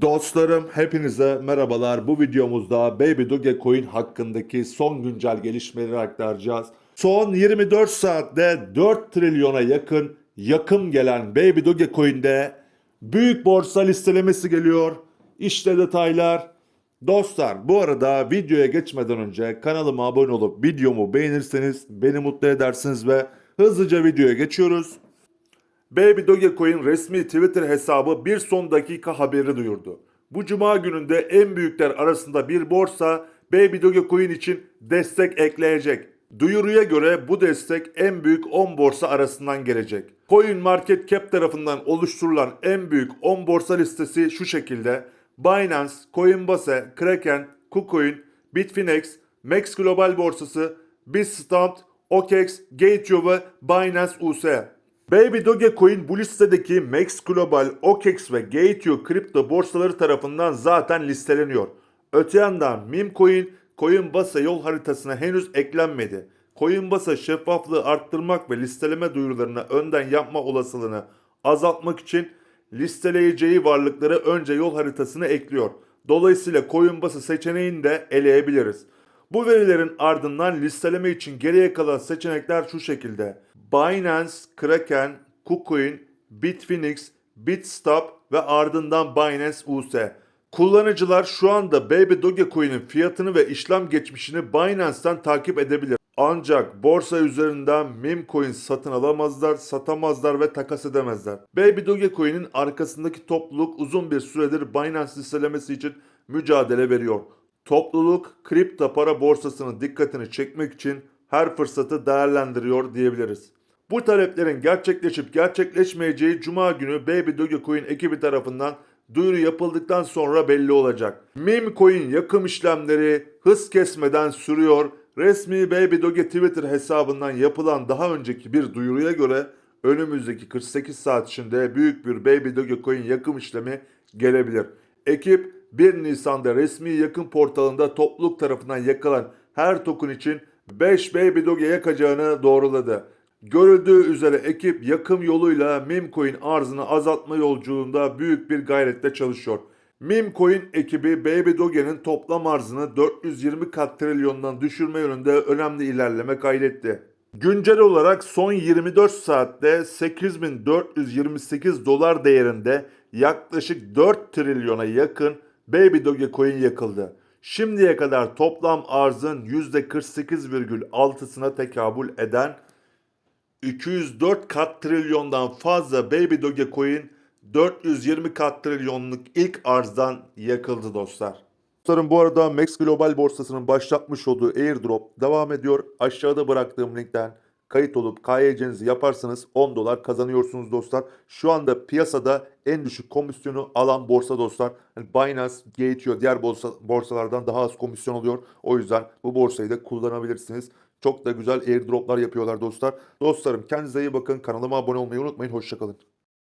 Dostlarım hepinize merhabalar. Bu videomuzda Baby Dogecoin hakkındaki son güncel gelişmeleri aktaracağız. Son 24 saatte 4 trilyona yakın yakın gelen Baby Dogecoin'de büyük borsa listelemesi geliyor. İşte detaylar. Dostlar bu arada videoya geçmeden önce kanalıma abone olup videomu beğenirseniz beni mutlu edersiniz ve hızlıca videoya geçiyoruz. Baby Dogecoin resmi Twitter hesabı bir son dakika haberi duyurdu. Bu cuma gününde en büyükler arasında bir borsa Baby Dogecoin için destek ekleyecek. Duyuruya göre bu destek en büyük 10 borsa arasından gelecek. Coin Market Cap tarafından oluşturulan en büyük 10 borsa listesi şu şekilde. Binance, Coinbase, Kraken, KuCoin, Bitfinex, Max Global borsası, Bitstamp, OKEX, Gate.io ve Binance US. Baby Dogecoin bu listedeki Max Global, OKEX ve Gate.io kripto borsaları tarafından zaten listeleniyor. Öte yandan Meme Coinbase yol haritasına henüz eklenmedi. Coinbase şeffaflığı arttırmak ve listeleme duyurularını önden yapma olasılığını azaltmak için listeleyeceği varlıkları önce yol haritasına ekliyor. Dolayısıyla Coinbase seçeneğini de eleyebiliriz. Bu verilerin ardından listeleme için geriye kalan seçenekler şu şekilde. Binance, Kraken, KuCoin, Bitfinex, Bitstamp ve ardından Binance US. Kullanıcılar şu anda Baby Dogecoin'in fiyatını ve işlem geçmişini Binance'tan takip edebilir. Ancak borsa üzerinden meme coin satın alamazlar, satamazlar ve takas edemezler. Baby Dogecoin'in arkasındaki topluluk uzun bir süredir Binance listelemesi için mücadele veriyor. Topluluk kripto para borsasının dikkatini çekmek için her fırsatı değerlendiriyor diyebiliriz. Bu taleplerin gerçekleşip gerçekleşmeyeceği Cuma günü Baby Dogecoin ekibi tarafından duyuru yapıldıktan sonra belli olacak. Meme coin yakım işlemleri hız kesmeden sürüyor. Resmi Baby Doge Twitter hesabından yapılan daha önceki bir duyuruya göre önümüzdeki 48 saat içinde büyük bir Baby Dogecoin yakım işlemi gelebilir. Ekip 1 Nisan'da resmi yakın portalında topluluk tarafından yakılan her token için 5 Baby Doge yakacağını doğruladı. Görüldüğü üzere ekip yakım yoluyla Memecoin arzını azaltma yolculuğunda büyük bir gayretle çalışıyor. Memecoin ekibi Baby Doge'nin toplam arzını 420 kat trilyondan düşürme yönünde önemli ilerleme kaydetti. Güncel olarak son 24 saatte 8428 dolar değerinde yaklaşık 4 trilyona yakın Baby Dogecoin yakıldı. Şimdiye kadar toplam arzın %48,6'sına tekabül eden 204 kat trilyondan fazla Baby Dogecoin 420 kat trilyonluk ilk arzdan yakıldı dostlar. Dostlarım bu arada Max Global borsasının başlatmış olduğu airdrop devam ediyor. Aşağıda bıraktığım linkten kayıt olup KYC'nizi yaparsanız 10 dolar kazanıyorsunuz dostlar. Şu anda piyasada en düşük komisyonu alan borsa dostlar. Binance, Gate.io diğer borsa, borsalardan daha az komisyon oluyor. O yüzden bu borsayı da kullanabilirsiniz. Çok da güzel airdroplar yapıyorlar dostlar. Dostlarım kendinize iyi bakın. Kanalıma abone olmayı unutmayın. Hoşçakalın.